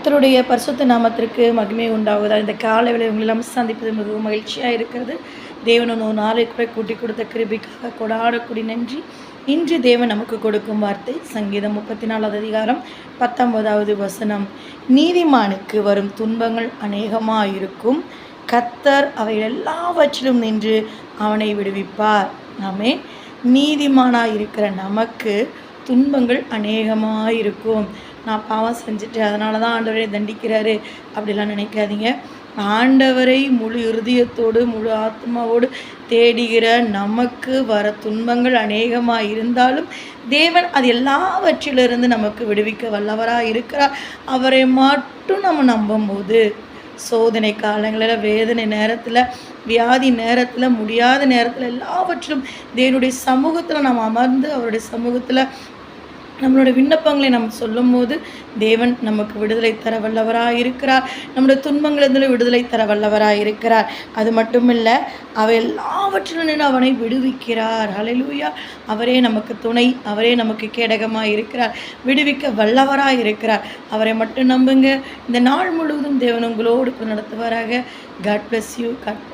கத்தருடைய பரிசுத்த நாமத்திற்கு மகிமை உண்டாகுதா இந்த காலை வேளை உங்களெல்லாம் சந்திப்பது மிகவும் மகிழ்ச்சியாக இருக்கிறது. தேவன் ஒரு நாளை கூட கூட்டி கொடுத்த கிருபிக்காக கொடாடக்கூடிய நன்றி. இன்று தேவன் நமக்கு கொடுக்கும் வார்த்தை சங்கீதம் முப்பத்தி நாலாவது அதிகாரம் பத்தொன்பதாவது வசனம். நீதிமானுக்கு வரும் துன்பங்கள் அநேகமாக இருக்கும் கத்தர் அவை எல்லாவற்றிலும் நின்று அவனை விடுவிப்பார். ஆமே நீதிமானாக இருக்கிற நமக்கு துன்பங்கள் அநேகமாக இருக்கும் நான் பாவம் செஞ்சுட்டு அதனால தான் ஆண்டவரை தண்டிக்கிறாரு. அப்படிலாம் நினைக்காதீங்க. ஆண்டவரை முழு இருதயத்தோடு முழு ஆத்மாவோடு தேடுகிற நமக்கு வர துன்பங்கள் அநேகமாக இருந்தாலும் தேவன் அது எல்லாவற்றிலிருந்து நமக்கு விடுவிக்க வல்லவராக இருக்கிறார் அவரை மட்டும் நம்ம நம்பும்போது சோதனை காலங்களில் வேதனை நேரத்தில் வியாதி நேரத்தில் முடியாத நேரத்தில் எல்லாவற்றிலும் தேவனுடைய சமூகத்தில் நாம் அமர்ந்து அவருடைய சமூகத்தில் நம்மளோட விண்ணப்பங்களை நம்ம சொல்லும்போது தேவன் நமக்கு விடுதலை தர வல்லவராக இருக்கிறார். நம்முடைய துன்பங்களிலிருந்து விடுதலை தர வல்லவராக இருக்கிறார். அது மட்டுமில்லை அவை எல்லாவற்றிலும் நின்று அவனை விடுவிக்கிறார். ஹalleluya அவரே நமக்கு துணை அவரே நமக்கு கேடகமாக இருக்கிறார். விடுவிக்க வல்லவராக இருக்கிறார். அவரை மட்டும் நம்புங்க. இந்த நாள் முழுவதும் தேவன் உங்களோடு நடத்துவாராக. God bless you got